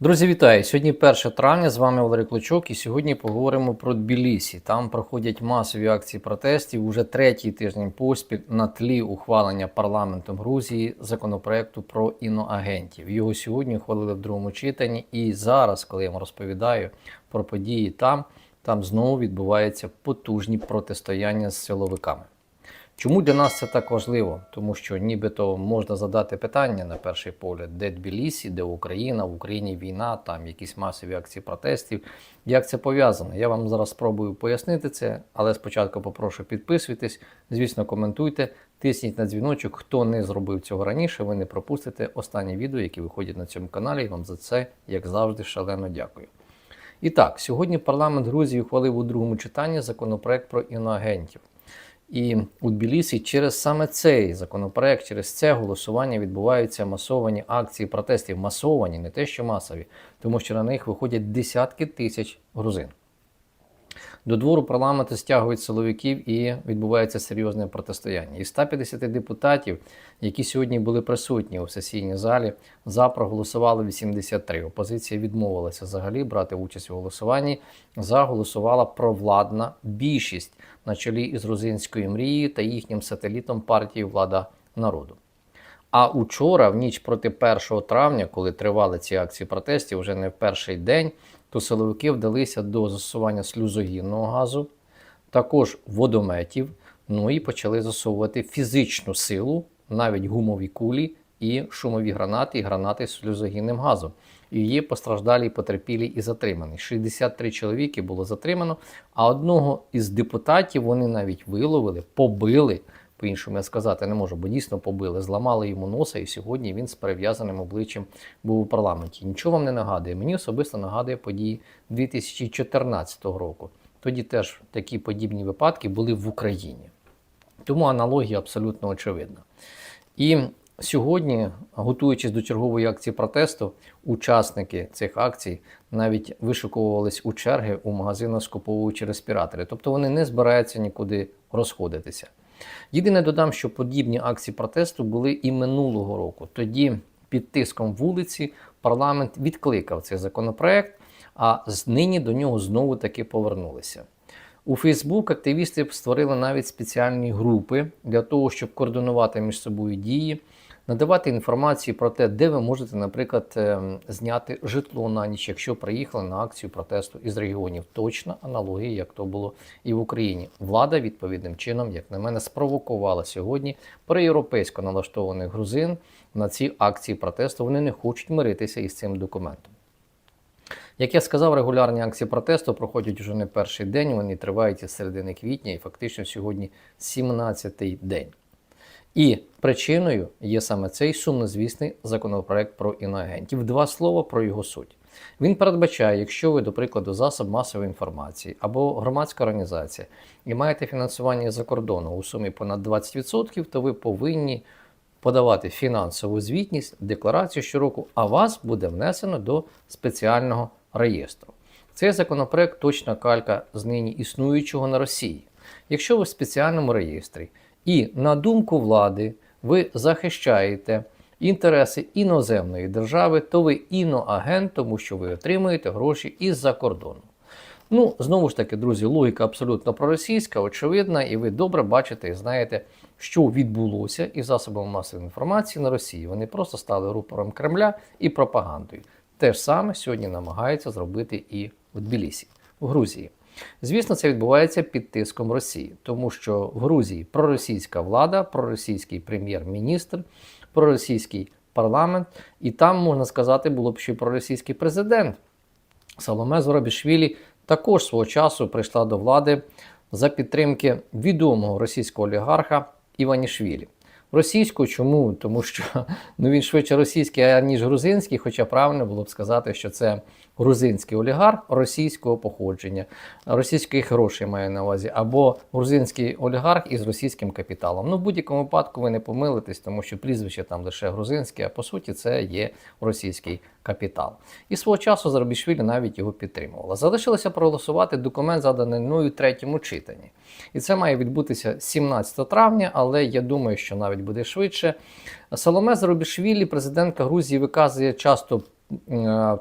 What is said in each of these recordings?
Друзі, вітаю! Сьогодні 1 травня, з вами Валерій Клочок, і сьогодні поговоримо про Тбілісі. Там проходять масові акції протестів уже третій тиждень поспіль на тлі ухвалення парламентом Грузії законопроекту про іноагентів. Його сьогодні ухвалили в другому читанні, і зараз, коли я вам розповідаю про події там, там знову відбуваються потужні протистояння з силовиками. Чому для нас це так важливо? Тому що нібито можна задати питання на перший погляд, де Тбілісі, де Україна, в Україні війна, там якісь масові акції протестів. Як це пов'язано? Я вам зараз спробую пояснити це, але спочатку попрошу підписуйтесь, звісно, коментуйте, тисніть на дзвіночок. Хто не зробив цього раніше, ви не пропустите останні відео, які виходять на цьому каналі. І вам за це, як завжди, шалено дякую. І так, сьогодні парламент Грузії ухвалив у другому читанні законопроект про іноагентів. І у Тбілісі через саме цей законопроект, через це голосування відбуваються масовані акції протестів. Масовані, не те, що масові, тому що на них виходять десятки тисяч грузин. До двору парламенту стягують силовиків і відбувається серйозне протистояння. Із 150 депутатів, які сьогодні були присутні у сесійній залі, за проголосували 83. Опозиція відмовилася взагалі брати участь у голосуванні. За голосувала провладна більшість на чолі із грузинською мрією та їхнім сателітом партії Влада народу. А учора, в ніч проти 1 травня, коли тривали ці акції протестів, вже не в перший день, то силовики вдалися до застосування сльозогінного газу, також водометів, ну і почали засовувати фізичну силу, навіть гумові кулі і шумові гранати, і гранати з сльозогінним газом. І є постраждалі, потерпілі і затримані. 63 чоловіки було затримано, а одного із депутатів вони навіть виловили, побили. По-іншому я сказати не можу, бо дійсно побили, зламали йому носа, і сьогодні він з перев'язаним обличчям був у парламенті. Нічого вам не нагадує. Мені особисто нагадує події 2014 року. Тоді теж такі подібні випадки були в Україні. Тому аналогія абсолютно очевидна. І сьогодні, готуючись до чергової акції протесту, учасники цих акцій навіть вишукувались у черги у магазинах, скуповуючи респіратори. Тобто вони не збираються нікуди розходитися. Єдине додам, що подібні акції протесту були і минулого року. Тоді під тиском вулиці парламент відкликав цей законопроект, а нині до нього знову таки повернулися. У Фейсбук активісти створили навіть спеціальні групи для того, щоб координувати між собою дії, надавати інформацію про те, де ви можете, наприклад, ем, зняти житло на ніч, якщо приїхали на акцію протесту із регіонів. Точна аналогія, як то було і в Україні. Влада відповідним чином, як на мене, спровокувала сьогодні проєвропейсько налаштованих грузин на ці акції протесту. Вони не хочуть миритися із цим документом. Як я сказав, регулярні акції протесту проходять вже не перший день, вони тривають із середини квітня і фактично сьогодні 17-й день. І причиною є саме цей сумнозвісний законопроект про іноагентів. Два слова про його суть. Він передбачає, якщо ви, до прикладу, засоб масової інформації або громадська організація і маєте фінансування за кордону у сумі понад 20%, то ви повинні подавати фінансову звітність, декларацію щороку, а вас буде внесено до спеціального реєстру. Цей законопроект точна калька з нині існуючого на Росії. Якщо ви в спеціальному реєстрі і, на думку влади, ви захищаєте інтереси іноземної держави, то ви іноагент, тому що ви отримуєте гроші із-за кордону. Ну, знову ж таки, друзі, логіка абсолютно проросійська, очевидна, і ви добре бачите і знаєте, що відбулося із засобами масової інформації на Росії. Вони просто стали рупором Кремля і пропагандою. Те ж саме сьогодні намагаються зробити і в Тбілісі, в Грузії. Звісно, це відбувається під тиском Росії, тому що в Грузії проросійська влада, проросійський прем'єр-міністр, проросійський парламент, і там, можна сказати, було б ще проросійський президент. Саломе Зоробішвілі також свого часу прийшла до влади за підтримки відомого російського олігарха Іванішвілі. Російську чому? Тому що ну, він швидше російський, ніж грузинський, хоча правильно було б сказати, що це грузинський олігарх російського походження, російських грошей маю на увазі, або грузинський олігарх із російським капіталом. Ну, в будь-якому випадку ви не помилитесь, тому що прізвище там лише грузинське, а по суті, це є російський капітал. І свого часу Зарабішвілі навіть його підтримувала. Залишилося проголосувати документ, заданий мною третьому читанні. І це має відбутися 17 травня, але я думаю, що навіть буде швидше. Соломе Зарубішвілі, президентка Грузії, виказує часто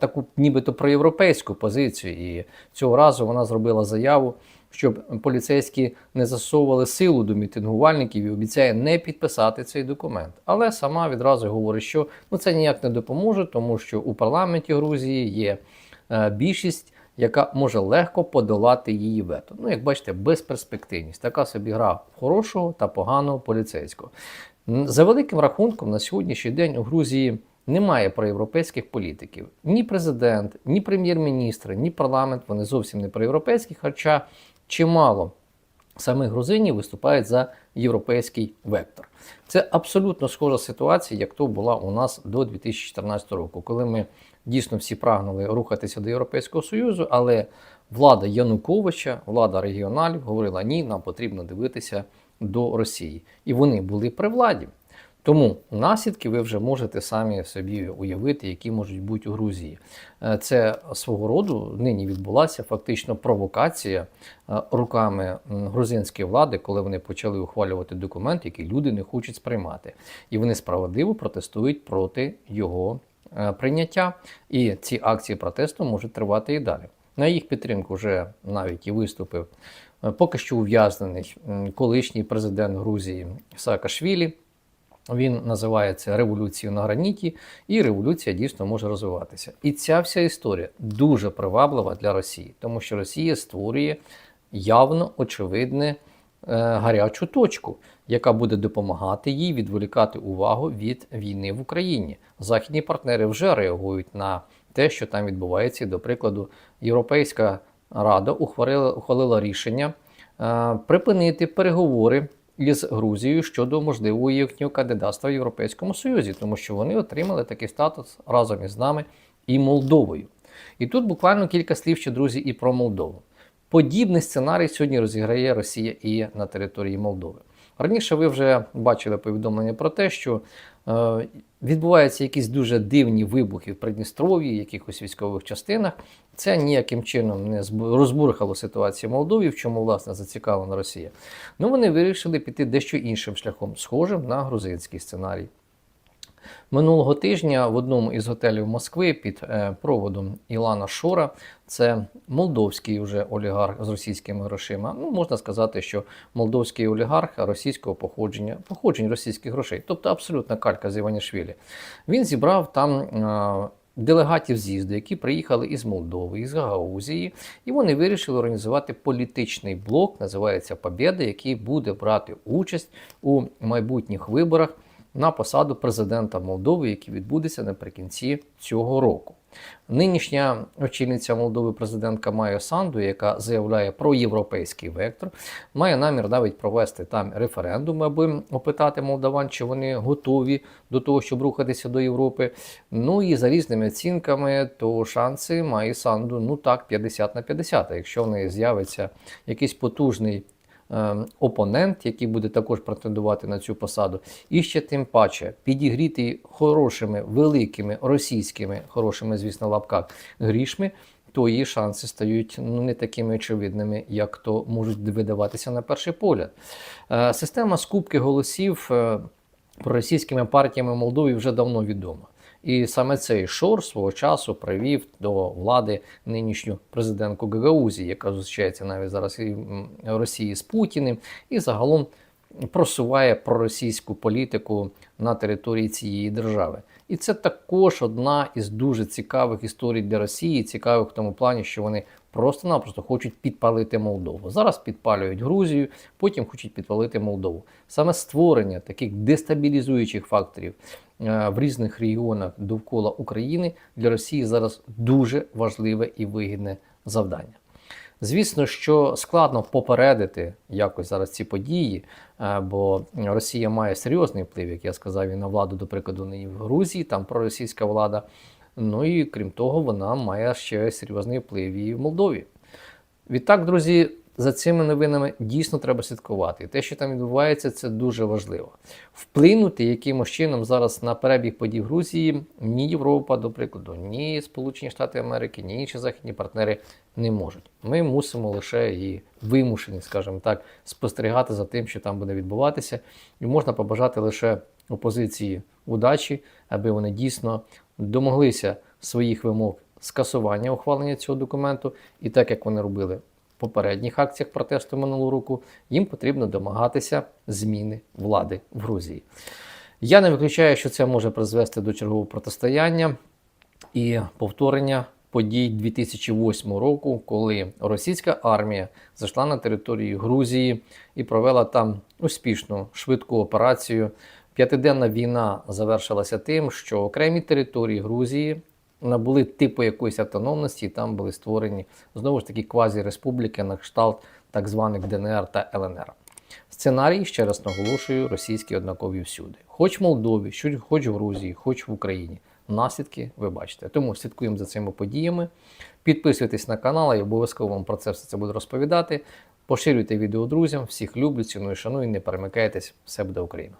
таку нібито проєвропейську позицію. І цього разу вона зробила заяву, щоб поліцейські не засовували силу до мітингувальників і обіцяє не підписати цей документ. Але сама відразу говорить, що ну це ніяк не допоможе, тому що у парламенті Грузії є е, більшість. Яка може легко подолати її вето. Ну, як бачите, безперспективність. Така собі гра хорошого та поганого поліцейського. За великим рахунком, на сьогоднішній день у Грузії немає проєвропейських політиків. Ні президент, ні прем'єр-міністр, ні парламент вони зовсім не проєвропейські, хоча чимало самих грузинів виступають за європейський вектор. Це абсолютно схожа ситуація, як то була у нас до 2014 року, коли ми дійсно всі прагнули рухатися до Європейського Союзу, але влада Януковича, влада регіоналів говорила: ні, нам потрібно дивитися до Росії. І вони були при владі. Тому наслідки ви вже можете самі собі уявити, які можуть бути у Грузії. Е, Це свого роду нині відбулася фактично провокація е, руками грузинської влади, коли вони почали ухвалювати документ, який люди не хочуть сприймати. І вони справедливо протестують проти його е, прийняття. І ці акції протесту можуть тривати і далі. На їх підтримку вже навіть і виступив поки що ув'язнений колишній президент Грузії Саакашвілі. Він називається Революцією на граніті, і революція дійсно може розвиватися. І ця вся історія дуже приваблива для Росії, тому що Росія створює явно очевидне е, гарячу точку, яка буде допомагати їй відволікати увагу від війни в Україні. Західні партнери вже реагують на те, що там відбувається. До прикладу, Європейська Рада ухвалила, рішення е, припинити переговори із Грузією щодо можливого їхнього кандидатства в Європейському Союзі, тому що вони отримали такий статус разом із нами і Молдовою. І тут буквально кілька слів ще, друзі, і про Молдову. Подібний сценарій сьогодні розіграє Росія і на території Молдови. Раніше ви вже бачили повідомлення про те, що е, відбуваються якісь дуже дивні вибухи в Придністров'ї, якихось військових частинах. Це ніяким чином не збу- розбурхало ситуацію в Молдові, в чому власне зацікавлена Росія. Ну вони вирішили піти дещо іншим шляхом, схожим на грузинський сценарій. Минулого тижня в одному із готелів Москви під е, проводом Ілана Шора, це молдовський вже олігарх з російськими грошима. Ну, можна сказати, що молдовський олігарх російського походження, походжень російських грошей, тобто абсолютна калька з Іванішвілі. Він зібрав там. е, Делегатів з'їзду, які приїхали із Молдови, із Гагаузії, і вони вирішили організувати політичний блок, називається Побєда, який буде брати участь у майбутніх виборах на посаду президента Молдови, який відбудеться наприкінці цього року. Нинішня очільниця Молдови, президентка Майя Санду, яка заявляє про європейський вектор, має намір навіть провести там референдум, аби опитати молдаван, чи вони готові до того, щоб рухатися до Європи. Ну і за різними оцінками, то шанси має Санду ну так 50 на 50. Якщо в неї з'явиться якийсь потужний опонент, який буде також претендувати на цю посаду, і ще тим паче підігріти хорошими, великими російськими, хорошими, звісно, лапках грішми, то її шанси стають ну, не такими очевидними, як то можуть видаватися на перший погляд. Е, Система скупки голосів е, проросійськими партіями Молдові вже давно відома. І саме цей Шор свого часу привів до влади нинішню президентку Гагаузі, яка зустрічається навіть зараз і в Росії з Путіним, і загалом просуває проросійську політику на території цієї держави. І це також одна із дуже цікавих історій для Росії, цікавих в тому плані, що вони просто-напросто хочуть підпалити Молдову. Зараз підпалюють Грузію, потім хочуть підпалити Молдову. Саме створення таких дестабілізуючих факторів в різних регіонах довкола України для Росії зараз дуже важливе і вигідне завдання. Звісно, що складно попередити якось зараз ці події, е, бо Росія має серйозний вплив, як я сказав, і на владу, до прикладу, нині в Грузії, там проросійська влада. Ну і крім того, вона має ще серйозний вплив і в Молдові. Відтак, друзі, за цими новинами дійсно треба слідкувати. І те, що там відбувається, це дуже важливо. Вплинути якимось чином зараз на перебіг подій в Грузії ні Європа, до прикладу, ні Сполучені Штати Америки, ні інші західні партнери не можуть. Ми мусимо лише і вимушені, скажімо так, спостерігати за тим, що там буде відбуватися, і можна побажати лише опозиції удачі, аби вони дійсно домоглися своїх вимог скасування ухвалення цього документу, і так як вони робили попередніх акціях протесту минулого року, їм потрібно домагатися зміни влади в Грузії. Я не виключаю, що це може призвести до чергового протистояння і повторення подій 2008 року, коли російська армія зайшла на територію Грузії і провела там успішну швидку операцію. П'ятиденна війна завершилася тим, що окремі території Грузії набули типу якоїсь автономності, і там були створені знову ж таки квазі-республіки на кшталт так званих ДНР та ЛНР. Сценарій, ще раз наголошую, російські однакові всюди. Хоч в Молдові, хоч в Грузії, хоч в Україні. Наслідки ви бачите. Тому слідкуємо за цими подіями. Підписуйтесь на канал, я обов'язково вам про це все це буду розповідати. Поширюйте відео друзям. Всіх люблю, ціную, шаную, не перемикайтесь. Все буде Україна!